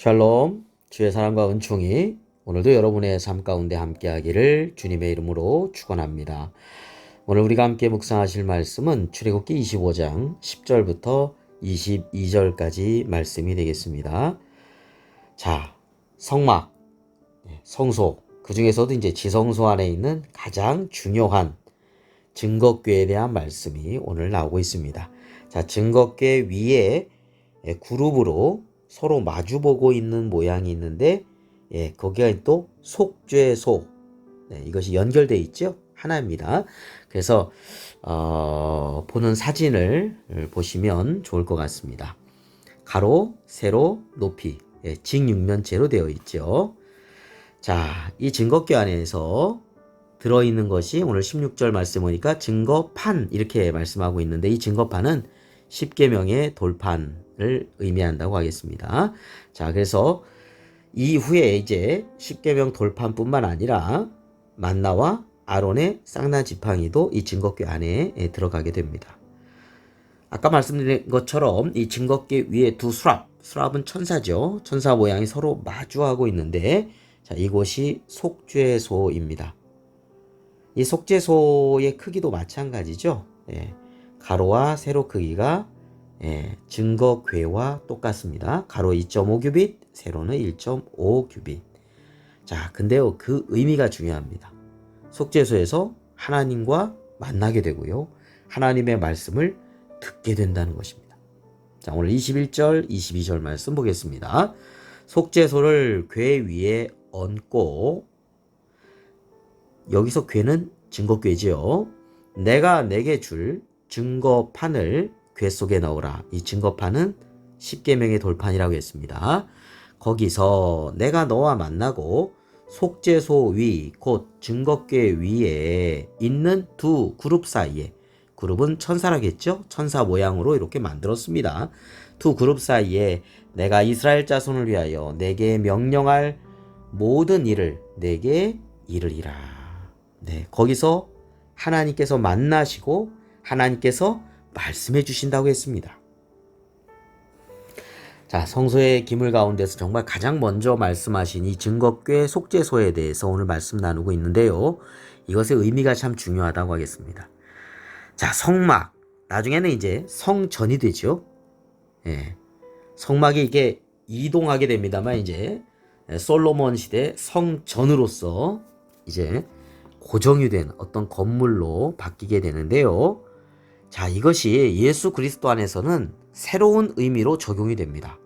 샬롬, 주의 사랑과 은총이 오늘도 여러분의 삶 가운데 함께하기를 주님의 이름으로 축원합니다. 오늘 우리가 함께 묵상하실 말씀은 출애굽기 25장 10절부터 22절까지 말씀이 되겠습니다. 자, 성막, 네, 성소, 그 중에서도 이제 지성소 안에 있는 가장 중요한 증거궤에 대한 말씀이 오늘 나오고 있습니다. 자, 증거궤 위에 그룹으로 서로 마주보고 있는 모양이 있는데 예, 거기가 또 속죄소 네, 이것이 연결되어 있죠 하나입니다. 그래서 어, 보는 사진을 보시면 좋을 것 같습니다. 가로, 세로, 높이 예, 직육면체로 되어 있죠. 자, 이 증거교 안에서 들어있는 것이 오늘 16절 말씀 보니까 증거판 이렇게 말씀하고 있는데 이 증거판은 10계명의 돌판을 의미한다고 하겠습니다. 자, 그래서 이후에 이제 10계명 돌판뿐만 아니라 만나와 아론의 쌍난 지팡이도 이 증거궤 안에 들어가게 됩니다. 아까 말씀드린 것처럼 이 증거궤 위에 두 수랍, 수랍은 천사죠. 천사 모양이 서로 마주하고 있는데 자, 이곳이 속죄소입니다. 이 속죄소의 크기도 마찬가지죠. 예. 가로와 세로 크기가 예, 증거 궤와 똑같습니다. 가로 2.5규빗, 세로는 1.5규빗. 자, 근데요, 그 의미가 중요합니다. 속죄소에서 하나님과 만나게 되고요. 하나님의 말씀을 듣게 된다는 것입니다. 자, 오늘 21절, 22절 말씀 보겠습니다. 속죄소를 궤 위에 얹고, 여기서 궤는 증거궤지요. 내가 내게 줄 증거판을 궤 속에 넣으라. 이 증거판은 10계명의 돌판이라고 했습니다. 거기서 내가 너와 만나고 속죄소 위, 곧 증거궤 위에 있는 두 그룹 사이에 그룹은 천사라겠죠? 천사 모양으로 이렇게 만들었습니다. 두 그룹 사이에 내가 이스라엘 자손을 위하여 내게 명령할 모든 일을 내게 이르리라. 네, 거기서 하나님께서 만나시고 하나님께서 말씀해 주신다고 했습니다. 자, 성소의 기물 가운데서 정말 가장 먼저 말씀하신 이 증거궤 속죄소에 대해서 오늘 말씀 나누고 있는데요. 이것의 의미가 참 중요하다고 하겠습니다. 자, 성막. 나중에는 이제 성전이 되죠. 예. 성막이 이게 이동하게 됩니다만 이제 솔로몬 시대 성전으로서 이제 고정이 된 어떤 건물로 바뀌게 되는데요. 자, 이것이 예수 그리스도 안에서는 새로운 의미로 적용이 됩니다.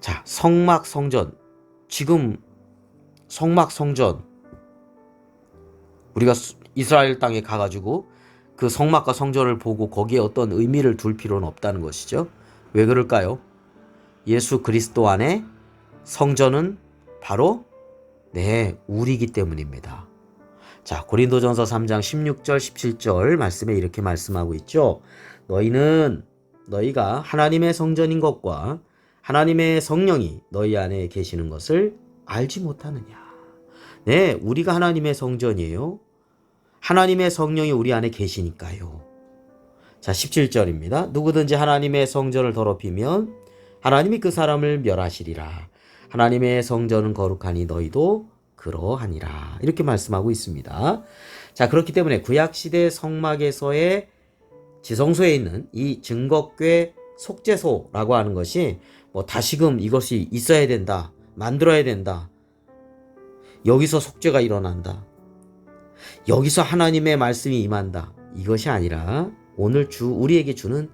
자, 성막 성전. 지금 성막 성전. 우리가 이스라엘 땅에 가가지고 그 성막과 성전을 보고 거기에 어떤 의미를 둘 필요는 없다는 것이죠. 왜 그럴까요? 예수 그리스도 안에 성전은 바로 네, 우리이기 때문입니다. 자, 고린도전서 3장 16절 17절 말씀에 이렇게 말씀하고 있죠. 너희는 너희가 하나님의 성전인 것과 하나님의 성령이 너희 안에 계시는 것을 알지 못하느냐. 네, 우리가 하나님의 성전이에요. 하나님의 성령이 우리 안에 계시니까요. 자, 17절입니다. 누구든지 하나님의 성전을 더럽히면 하나님이 그 사람을 멸하시리라. 하나님의 성전은 거룩하니 너희도 그러하니라. 이렇게 말씀하고 있습니다. 자, 그렇기 때문에 구약시대 성막에서의 지성소에 있는 이 증거궤 속죄소라고 하는 것이 뭐 다시금 이것이 있어야 된다. 만들어야 된다. 여기서 속죄가 일어난다. 여기서 하나님의 말씀이 임한다. 이것이 아니라 오늘 주 우리에게 주는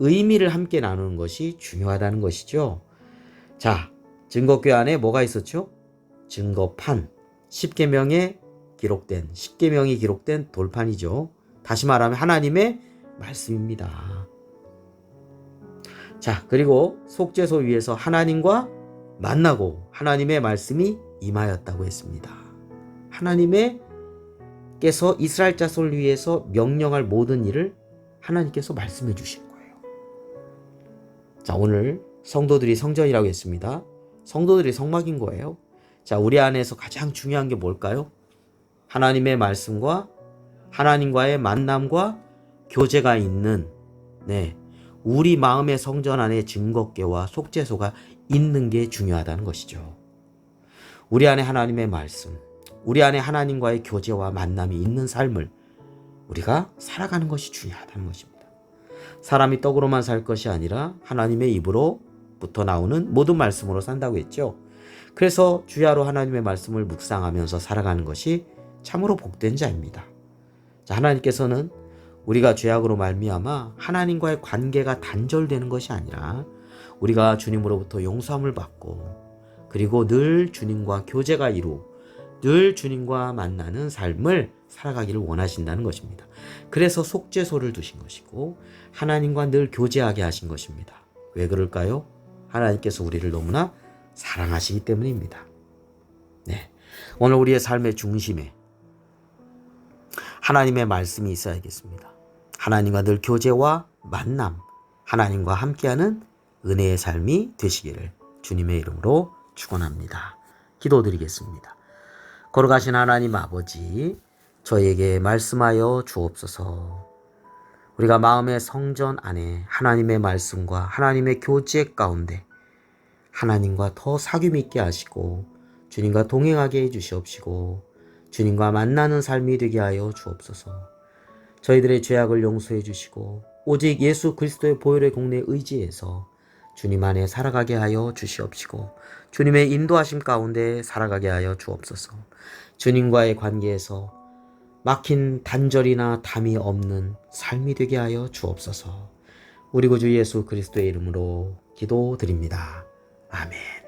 의미를 함께 나누는 것이 중요하다는 것이죠. 자, 증거궤 안에 뭐가 있었죠? 증거판 10계명에 기록된 10계명이 기록된 돌판이죠. 다시 말하면 하나님의 말씀입니다. 자, 그리고 속죄소 위에서 하나님과 만나고 하나님의 말씀이 임하였다고 했습니다. 하나님의 께서 이스라엘 자손을 위해서 명령할 모든 일을 하나님께서 말씀해 주신 거예요. 자, 오늘 성도들이 성전이라고 했습니다. 성도들이 성막인 거예요. 자, 우리 안에서 가장 중요한 게 뭘까요? 하나님의 말씀과 하나님과의 만남과 교제가 있는, 네, 우리 마음의 성전 안에 증거계와 속죄소가 있는 게 중요하다는 것이죠. 우리 안에 하나님의 말씀, 우리 안에 하나님과의 교제와 만남이 있는 삶을 우리가 살아가는 것이 중요하다는 것입니다. 사람이 떡으로만 살 것이 아니라 하나님의 입으로부터 나오는 모든 말씀으로 산다고 했죠. 그래서 주야로 하나님의 말씀을 묵상하면서 살아가는 것이 참으로 복된 자입니다. 자, 하나님께서는 우리가 죄악으로 말미암아 하나님과의 관계가 단절되는 것이 아니라 우리가 주님으로부터 용서함을 받고 그리고 늘 주님과 교제가 이루 늘 주님과 만나는 삶을 살아가기를 원하신다는 것입니다. 그래서 속죄소를 두신 것이고 하나님과 늘 교제하게 하신 것입니다. 왜 그럴까요? 하나님께서 우리를 너무나 사랑하시기 때문입니다. 네. 오늘 우리의 삶의 중심에 하나님의 말씀이 있어야겠습니다. 하나님과 늘 교제와 만남, 하나님과 함께하는 은혜의 삶이 되시기를 주님의 이름으로 축원합니다. 기도드리겠습니다. 걸어가신 하나님 아버지, 저에게 말씀하여 주옵소서. 우리가 마음의 성전 안에 하나님의 말씀과 하나님의 교제 가운데 하나님과 더 사귐 있게 하시고 주님과 동행하게 해 주시옵시고 주님과 만나는 삶이 되게 하여 주옵소서. 저희들의 죄악을 용서해 주시고 오직 예수 그리스도의 보혈의 공내 의지에서 주님 안에 살아가게 하여 주시옵시고 주님의 인도하심 가운데 살아가게 하여 주옵소서. 주님과의 관계에서 막힌 단절이나 담이 없는 삶이 되게 하여 주옵소서. 우리 구주 예수 그리스도의 이름으로 기도드립니다. 아멘.